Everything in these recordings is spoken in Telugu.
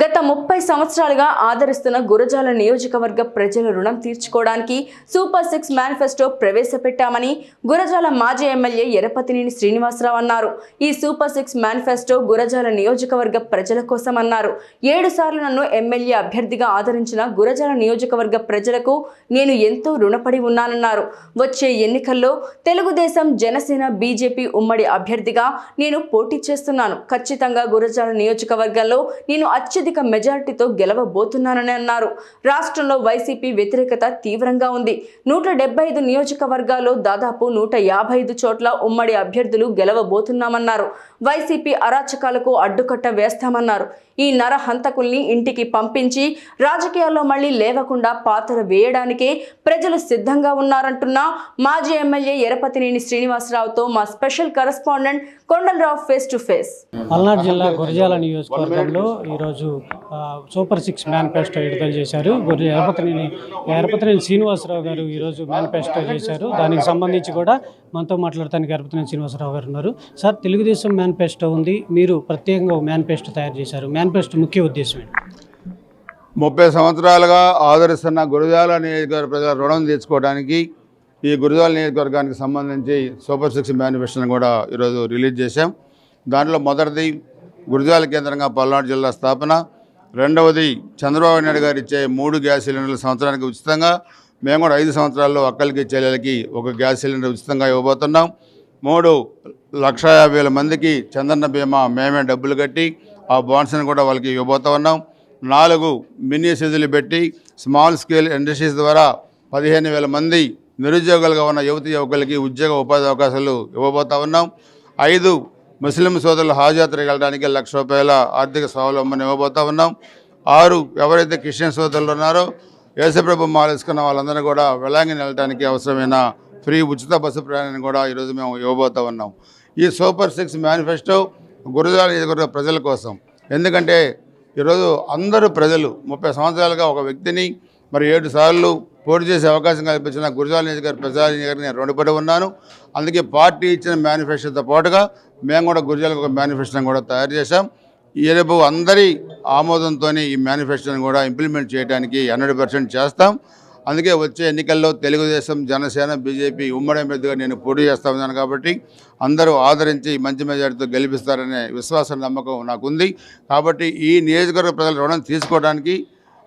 గత ముప్పై సంవత్సరాలుగా ఆదరిస్తున్న గురజాల నియోజకవర్గ ప్రజల రుణం తీర్చుకోవడానికి సూపర్ సిక్స్ మేనిఫెస్టో ప్రవేశపెట్టామని గురజాల మాజీ ఎమ్మెల్యే ఎరపతినేని శ్రీనివాసరావు అన్నారు. ఈ సూపర్ సిక్స్ మేనిఫెస్టో గురజాల నియోజకవర్గ ప్రజల కోసం అన్నారు. ఏడు సార్లు నన్ను ఎమ్మెల్యే అభ్యర్థిగా ఆదరించిన గురజాల నియోజకవర్గ ప్రజలకు నేను ఎంతో రుణపడి ఉన్నానన్నారు. వచ్చే ఎన్నికల్లో తెలుగుదేశం జనసేన బీజేపీ ఉమ్మడి అభ్యర్థిగా నేను పోటీ చేస్తున్నాను. ఖచ్చితంగా గురజాల నియోజకవర్గంలో నేను అత్యధిక మెజారిటీతో గెలవబోతున్నానని అన్నారు. రాష్ట్రంలో వైసీపీ వ్యతిరేకత తీవ్రంగా ఉంది. నూట డెబ్బై ఐదు నియోజకవర్గాల్లో దాదాపు నూట యాభై ఐదు చోట్ల ఉమ్మడి అభ్యర్థులు గెలవబోతున్నామన్నారు. వైసీపీ అరాచకాలకు అడ్డుకట్ట వేస్తామన్నారు. ఈ నర హంతకుల్ని ఇంటికి పంపించి రాజకీయాల్లో మళ్ళీ లేవకుండా పాత్ర వేయడానికే ప్రజలు సిద్ధంగా ఉన్నారంటున్న మాజీ ఎమ్మెల్యే ఎరపతినేని శ్రీనివాసరావుతో మా special correspondent Kondalarao face to face. Palnadu జిల్లా గురజాల నియోజకవర్గంలో ఈరోజు సూపర్ సిక్స్ మేనిఫెస్టో విడుదల చేశారు. గురి ఎరపతినేని ఎరపతినేని శ్రీనివాసరావు గారు ఈరోజు మేనిఫెస్టో చేశారు. దానికి సంబంధించి కూడా మనతో మాట్లాడటానికి ఎరపతినేని శ్రీనివాసరావు గారు ఉన్నారు. సార్ తెలుగుదేశం మేనిఫెస్టో ఉంది. మీరు ప్రత్యేకంగా ఒక మేనిఫెస్టో తయారు చేశారు. మేనిఫెస్టో ముఖ్య ఉద్దేశం ఏంటి? ముప్పై సంవత్సరాలుగా ఆదరిస్తున్న గురజాల నియోజకవర్గ ప్రజల రుణం తీర్చుకోవడానికి ఈ గురజాల నియోజకవర్గానికి సంబంధించి సూపర్ సిక్స్ మేనిఫెస్టోని కూడా ఈరోజు రిలీజ్ చేశాం. దాంట్లో మొదటిది గురజాల కేంద్రంగా పల్నాడు జిల్లా స్థాపన. రెండవది చంద్రబాబు నాయుడు గారు ఇచ్చే మూడు గ్యాస్ సిలిండర్లు సంవత్సరానికి ఉచితంగా. మేము కూడా ఐదు సంవత్సరాల్లో అక్కలకి చెల్లెలకి ఒక గ్యాస్ సిలిండర్ ఉచితంగా ఇవ్వబోతున్నాం. మూడు లక్ష యాభై వేల మందికి చంద్రన్న బీమా మేమే డబ్బులు కట్టి ఆ బాండ్స్ని కూడా వాళ్ళకి ఇవ్వబోతూ ఉన్నాం. నాలుగు మినీ సీజులు పెట్టి స్మాల్ స్కేల్ ఇండస్ట్రీస్ ద్వారా పదిహేను వేల మంది నిరుద్యోగులుగా ఉన్న యువతి యువకులకి ఉద్యోగ ఉపాధి అవకాశాలు ఇవ్వబోతా ఉన్నాం. ఐదు ముస్లిం సోదరులు హాజాత్రకు వెళ్ళడానికి లక్ష రూపాయల ఆర్థిక స్వావలంబన ఇవ్వబోతా ఉన్నాం. ఆరు ఎవరైతే క్రిస్టియన్ సోదరులు ఉన్నారో యేసప్రభు మాలేసుకున్న వాళ్ళందరూ కూడా వెలాంగిని వెళ్ళడానికి అవసరమైన ఫ్రీ ఉచిత బస్సు ప్రయాణాన్ని కూడా ఈరోజు మేము ఇవ్వబోతా ఉన్నాం. ఈ సూపర్ సిక్స్ మేనిఫెస్టో గురజాల నియోజకవర్గ ప్రజల కోసం. ఎందుకంటే ఈరోజు అందరూ ప్రజలు ముప్పై సంవత్సరాలుగా ఒక వ్యక్తిని మరి ఏడు సార్లు పోటీ చేసే అవకాశం కల్పించిన గురజాల నియోజకవర్గ ప్రజల గారిని నేను రుణపడి ఉన్నాను. అందుకే పార్టీ ఇచ్చిన మేనిఫెస్టోతో పాటుగా మేము కూడా గురజాలకు ఒక మేనిఫెస్టోని కూడా తయారు చేశాం. ఈ రేపు అందరి ఆమోదంతో ఈ మేనిఫెస్టోని కూడా ఇంప్లిమెంట్ చేయడానికి హండ్రెడ్ పర్సెంట్ చేస్తాం. అందుకే వచ్చే ఎన్నికల్లో తెలుగుదేశం జనసేన బీజేపీ ఉమ్మడి అభ్యర్థిగా నేను పోటీ చేస్తా ఉన్నాను కాబట్టి అందరూ ఆదరించి మంచి మెజార్టీతో గెలిపిస్తారనే విశ్వాసం నమ్మకం నాకుంది. కాబట్టి ఈ నియోజకవర్గ ప్రజల రుణం తీసుకోవడానికి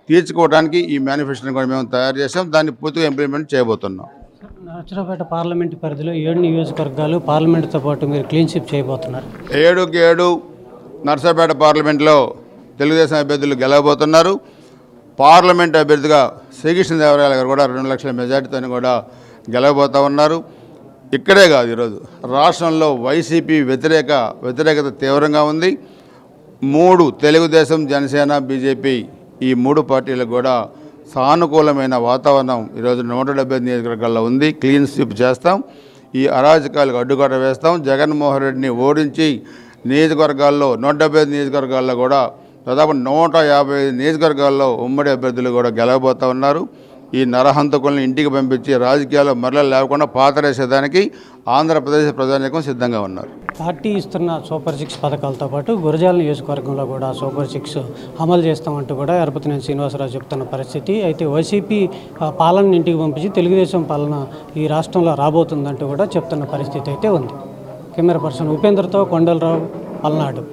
తీర్చుకోవడానికి ఈ మేనిఫెస్టోని కూడా మేము తయారు చేసాం దాన్ని పూర్తిగా ఇంప్లిమెంట్ చేయబోతున్నాం. నరసరావుపేట పార్లమెంటు పరిధిలో ఏడు నియోజకవర్గాలు పార్లమెంటుతో పాటు మీరు క్లీన్ షిప్ చేయబోతున్నారు. ఏడుకి ఏడు నర్సాపేట పార్లమెంట్లో తెలుగుదేశం అభ్యర్థులు గెలవబోతున్నారు. పార్లమెంట్ అభ్యర్థిగా శ్రీకృష్ణ దేవరాయల గారు కూడా రెండు లక్షల మెజార్టీతో కూడా గెలవబోతూ ఉన్నారు. ఇక్కడే కాదు ఈరోజు. రాష్ట్రంలో వైసీపీ వ్యతిరేక వ్యతిరేకత తీవ్రంగా ఉంది. మూడు తెలుగుదేశం జనసేన బీజేపీ ఈ మూడు పార్టీలకు కూడా సానుకూలమైన వాతావరణం ఈరోజు నూట డెబ్బై నియోజకవర్గాల్లో ఉంది. క్లీన్ స్వీప్ చేస్తాం. ఈ అరాజకాలకు అడ్డుకట్ట వేస్తాం. జగన్మోహన్ రెడ్డిని ఓడించి నియోజకవర్గాల్లో నూట డెబ్బై ఐదు నియోజకవర్గాల్లో కూడా దాదాపు నూట యాభై నియోజకవర్గాల్లో ఉమ్మడి అభ్యర్థులు కూడా గెలవబోతూ ఉన్నారు. ఈ నరహంతకులను ఇంటికి పంపించి రాజకీయాల్లో మరల లేకుండా పాతరేసేదానికి ఆంధ్రప్రదేశ్ ప్రజానీకం సిద్ధంగా ఉన్నారు. పార్టీ ఇస్తున్న సూపర్ సిక్స్ పథకాలతో పాటు గురజాల నియోజకవర్గంలో కూడా సూపర్ సిక్స్ అమలు చేస్తామంటూ కూడా ఎరపతినేని శ్రీనివాసరావు చెప్తున్న పరిస్థితి. అయితే వైసీపీ పాలన ఇంటికి పంపించి తెలుగుదేశం పాలన ఈ రాష్ట్రంలో రాబోతుందంటూ కూడా చెప్తున్న పరిస్థితి అయితే ఉంది. కెమెరా పర్సన్ ఉపేంద్రతో కొండలరావు పల్నాడు.